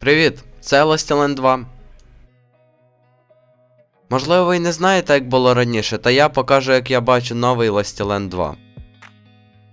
Привіт, це Ластілен 2. Можливо, ви й не знаєте, як було раніше, та я покажу, як я бачу новий Ластілен 2.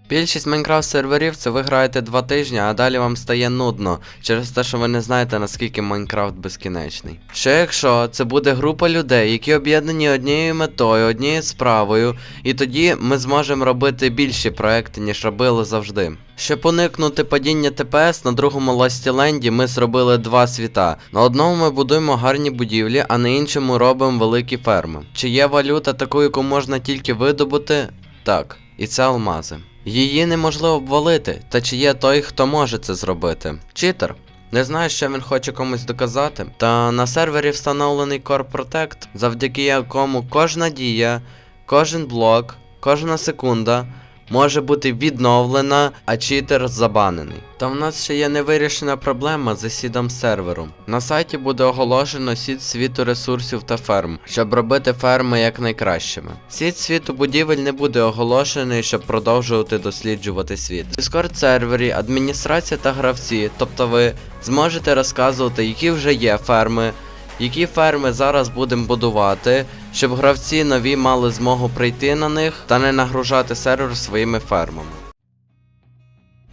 Більшість Майнкрафт серверів це ви граєте 2 тижні, а далі вам стає нудно через те, що ви не знаєте наскільки Майнкрафт безкінечний. Що якщо це буде група людей, які об'єднані однією метою, однією справою, і тоді ми зможемо робити більші проекти, ніж робили завжди. Щоб уникнути падіння ТПС, на другому Ластіленді ми зробили два світа. На одному ми будуємо гарні будівлі, а на іншому робимо великі ферми. Чи є валюта таку, яку можна тільки видобути? Так, і це алмази. Її неможливо обвалити, та чи є той, хто може це зробити? Читер. Не знаю, що він хоче комусь доказати. Та на сервері встановлений Core Protect, завдяки якому кожна дія, кожен блок, кожна секунда може бути відновлена, а читер забанений. Та в нас ще є невирішена проблема з сідом серверу. На сайті буде оголошено сід світу ресурсів та ферм, щоб робити ферми якнайкращими. Сід світу будівель не буде оголошений, щоб продовжувати досліджувати світ. В Discord сервері адміністрація та гравці, тобто ви, зможете розказувати, які вже є ферми, які ферми зараз будемо будувати, щоб гравці нові мали змогу прийти на них та не нагружати сервер своїми фермами.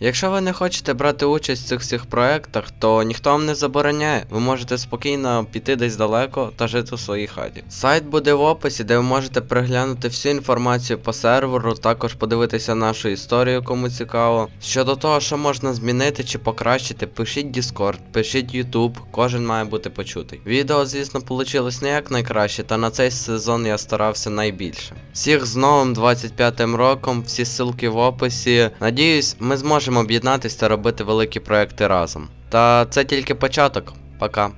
Якщо ви не хочете брати участь в цих всіх проектах, то ніхто вам не забороняє. Ви можете спокійно піти десь далеко та жити у своїй хаті. Сайт буде в описі, де ви можете переглянути всю інформацію по серверу, також подивитися нашу історію, кому цікаво. Щодо того, що можна змінити чи покращити, пишіть Discord, пишіть YouTube, кожен має бути почутий. Відео, звісно, вийшло не як найкраще, та на цей сезон я старався найбільше. Всіх з новим 25-м роком, всі ссылки в описі. Надіюсь, ми зможемо об'єднатися та робити великі проекти разом. Та це тільки початок. Пока.